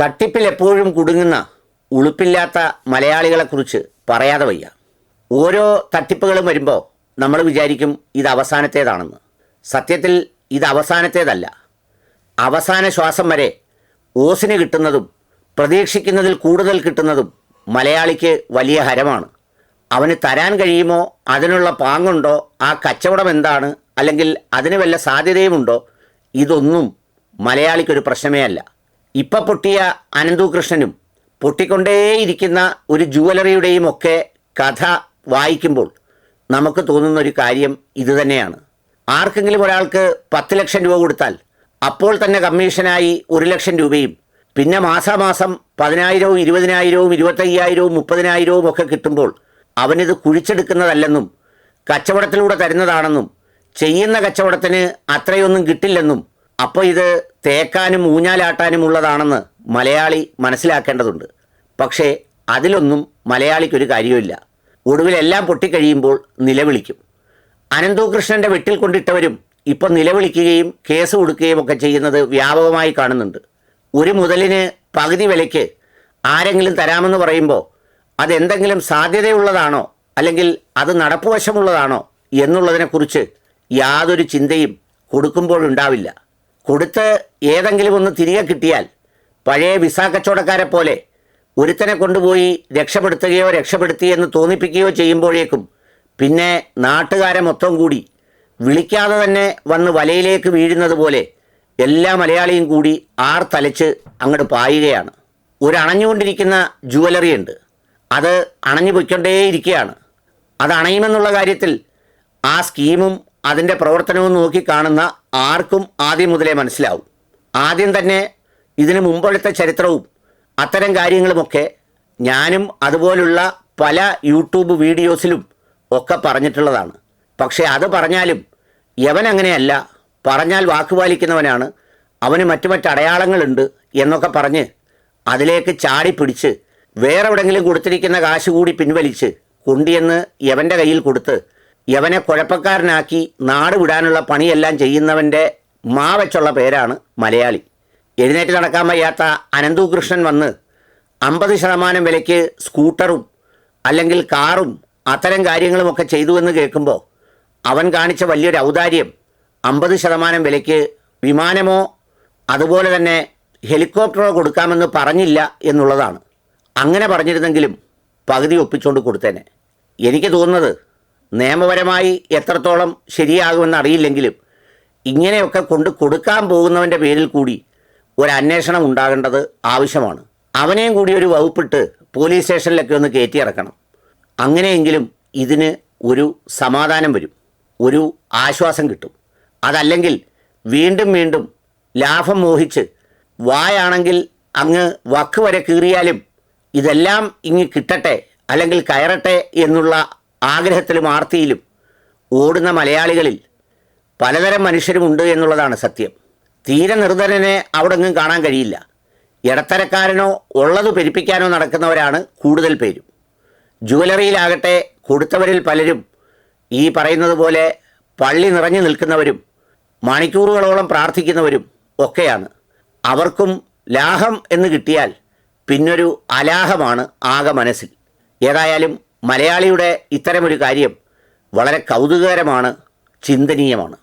തട്ടിപ്പിൽ എപ്പോഴും കുടുങ്ങുന്ന ഉളുപ്പില്ലാത്ത മലയാളികളെക്കുറിച്ച് പറയാതെ വയ്യ. ഓരോ തട്ടിപ്പുകളും വരുമ്പോൾ നമ്മൾ വിചാരിക്കും ഇത് അവസാനത്തേതാണെന്ന്. സത്യത്തിൽ ഇത് അവസാനത്തേതല്ല. അവസാന ശ്വാസം വരെ ഓസിന് കിട്ടുന്നതും പ്രതീക്ഷിക്കുന്നതിൽ കൂടുതൽ കിട്ടുന്നതും മലയാളിക്ക് വലിയ ഹരമാണ്. അവന് തരാൻ കഴിയുമോ? അതിനുള്ള പാങ്ങുണ്ടോ? ആ കച്ചവടം എന്താണ്? അല്ലെങ്കിൽ അതിന് വല്ല സാധ്യതയുമുണ്ടോ? ഇതൊന്നും മലയാളിക്കൊരു പ്രശ്നമേ അല്ല. ഇപ്പം പൊട്ടിയ അനന്തു കൃഷ്ണനും പൊട്ടിക്കൊണ്ടേയിരിക്കുന്ന ഒരു ജുവലറിയുടെയും ഒക്കെ കഥ വായിക്കുമ്പോൾ നമുക്ക് തോന്നുന്ന ഒരു കാര്യം ഇതുതന്നെയാണ്. ആർക്കെങ്കിലും ഒരാൾക്ക് പത്ത് ലക്ഷം രൂപ കൊടുത്താൽ അപ്പോൾ തന്നെ കമ്മീഷനായി ഒരു ലക്ഷം രൂപയും പിന്നെ മാസാമാസം പതിനായിരവും ഇരുപതിനായിരവും ഇരുപത്തയ്യായിരവും മുപ്പതിനായിരവും ഒക്കെ കിട്ടുമ്പോൾ അവനിത് കുഴിച്ചെടുക്കുന്നതല്ലെന്നും കച്ചവടത്തിലൂടെ തരുന്നതാണെന്നും ചെയ്യുന്ന കച്ചവടത്തിന് അത്രയൊന്നും കിട്ടില്ലെന്നും അപ്പോൾ ഇത് തേക്കാനും ഊഞ്ഞാലാട്ടാനും ഉള്ളതാണെന്ന് മലയാളി മനസ്സിലാക്കേണ്ടതുണ്ട്. പക്ഷേ അതിലൊന്നും മലയാളിക്കൊരു കാര്യമില്ല ഒടുവിലെല്ലാം പൊട്ടിക്കഴിയുമ്പോൾ നിലവിളിക്കും. അനന്തു കൃഷ്ണന്റെ വെട്ടിൽ കൊണ്ടിട്ടവരും ഇപ്പം നിലവിളിക്കുകയും കേസ് കൊടുക്കുകയും ഒക്കെ ചെയ്യുന്നത് വ്യാപകമായി കാണുന്നുണ്ട്. ഒരു മുതലിന് പകുതി വിലയ്ക്ക് ആരെങ്കിലും തരാമെന്ന് പറയുമ്പോൾ അതെന്തെങ്കിലും സാധ്യതയുള്ളതാണോ അല്ലെങ്കിൽ അത് നടപ്പുവശമുള്ളതാണോ എന്നുള്ളതിനെക്കുറിച്ച് യാതൊരു ചിന്തയും കൊടുക്കുമ്പോഴുണ്ടാവില്ല കൊടുത്ത് ഏതെങ്കിലും ഒന്ന് തിരികെ കിട്ടിയാൽ പഴയ വിസ കച്ചവടക്കാരെ പോലെ ഒരുത്തനെ കൊണ്ടുപോയി രക്ഷപ്പെടുത്തുകയോ രക്ഷപ്പെടുത്തി എന്ന് തോന്നിപ്പിക്കുകയോ ചെയ്യുമ്പോഴേക്കും പിന്നെ നാട്ടുകാരെ മൊത്തം കൂടി വിളിക്കാതെ തന്നെ വന്ന് വലയിലേക്ക് വീഴുന്നത് പോലെ എല്ലാ മലയാളിയും കൂടി ആർ തലച്ച് അങ്ങോട്ട് പായുകയാണ്. ഒരു അണഞ്ഞുകൊണ്ടിരിക്കുന്ന ജുവലറി ഉണ്ട്. അത് അണഞ്ഞു പൊയ്ക്കൊണ്ടേയിരിക്കുകയാണ്. അത് അണയുമെന്നുള്ള കാര്യത്തിൽ ആ സ്കീമും അതിന്റെ പ്രവർത്തനവും നോക്കി കാണുന്ന ആർക്കും ആദ്യം മുതലേ മനസ്സിലാവും. ആദ്യം തന്നെ ഇതിനു മുമ്പെടുത്ത ചരിത്രവും അത്തരം കാര്യങ്ങളുമൊക്കെ ഞാനും അതുപോലുള്ള പല യൂട്യൂബ് വീഡിയോസിലും ഒക്കെ പറഞ്ഞിട്ടുള്ളതാണ്. പക്ഷേ അത് പറഞ്ഞാലും യവൻ അങ്ങനെയല്ല. പറഞ്ഞാൽ വാക്കുപാലിക്കുന്നവനാണ് അവന് മറ്റു മറ്റ് അടയാളങ്ങളുണ്ട് എന്നൊക്കെ പറഞ്ഞ് അതിലേക്ക് ചാടി പിടിച്ച് വേറെ എവിടെങ്കിലും കൊടുത്തിരിക്കുന്ന കാശ് കൂടി പിൻവലിച്ച് കൊണ്ടിയെന്ന് യവന്റെ കയ്യിൽ കൊടുത്ത് യവനെ കുഴപ്പക്കാരനാക്കി നാട് വിടാനുള്ള പണിയെല്ലാം ചെയ്യുന്നവന്റെ മാവച്ചുള്ള പേരാണ് മലയാളി. എഴുന്നേറ്റ് നടക്കാൻ വയ്യാത്ത അനന്തു കൃഷ്ണൻ വന്ന് അമ്പത് ശതമാനം വിലയ്ക്ക് സ്കൂട്ടറും അല്ലെങ്കിൽ കാറും അത്തരം കാര്യങ്ങളുമൊക്കെ ചെയ്തു എന്ന് കേൾക്കുമ്പോൾ അവൻ കാണിച്ച വലിയൊരു ഔദാര്യം അമ്പത് ശതമാനം വിലയ്ക്ക് വിമാനമോ അതുപോലെ തന്നെ ഹെലികോപ്റ്ററോ കൊടുക്കാമെന്ന് പറഞ്ഞില്ല എന്നുള്ളതാണ്. അങ്ങനെ പറഞ്ഞിരുന്നെങ്കിലും പകുതി ഒപ്പിച്ചുകൊണ്ട് കൊടുത്തേനെ. എനിക്ക് തോന്നുന്നത് നിയമപരമായി എത്രത്തോളം ശരിയാകുമെന്ന് അറിയില്ലെങ്കിലും ഇങ്ങനെയൊക്കെ കൊണ്ട് കൊടുക്കാൻ പോകുന്നവന്റെ പേരിൽ കൂടി ഒരു അന്വേഷണം ഉണ്ടാകേണ്ടത് ആവശ്യമാണ്. അവനെയും കൂടി ഒരു വകുപ്പിട്ട് പോലീസ് സ്റ്റേഷനിലൊക്കെ ഒന്ന് കയറ്റിയിറക്കണം അങ്ങനെയെങ്കിലും ഇതിന് ഒരു സമാധാനം വരും. ഒരു ആശ്വാസം കിട്ടും. അതല്ലെങ്കിൽ വീണ്ടും വീണ്ടും ലാഭം മോഹിച്ച് വായാണെങ്കിൽ അങ്ങ് വക്ക് വരെ കീറിയാലും ഇതെല്ലാം ഇങ്ങ് കിട്ടട്ടെ അല്ലെങ്കിൽ കയറട്ടെ എന്നുള്ള ആഗ്രഹത്തിലും ആർത്തിയിലും ഓടുന്ന മലയാളികളിൽ പലതരം മനുഷ്യരുമുണ്ട് എന്നുള്ളതാണ് സത്യം. തീരെ നിർധനനെ അവിടെ ഒന്നും കാണാൻ കഴിയില്ല. ഇടത്തരക്കാരനോ ഉള്ളത് പെരുപ്പിക്കാനോ നടക്കുന്നവരാണ് കൂടുതൽ പേരും. ജുവലറിയിലാകട്ടെ കൊടുത്തവരിൽ പലരും ഈ പറയുന്നത് പോലെ പള്ളി നിറഞ്ഞു നിൽക്കുന്നവരും മണിക്കൂറുകളോളം പ്രാർത്ഥിക്കുന്നവരും ഒക്കെയാണ്. അവർക്കും ലാഹം എന്ന് കിട്ടിയാൽ പിന്നൊരു അലാഹമാണ് ആകെ മനസ്സിൽ. ഏതായാലും മലയാളിയുടെ ഇത്തരമൊരു കാര്യം വളരെ കൗതുകകരമാണ് ചിന്തനീയമാണ്.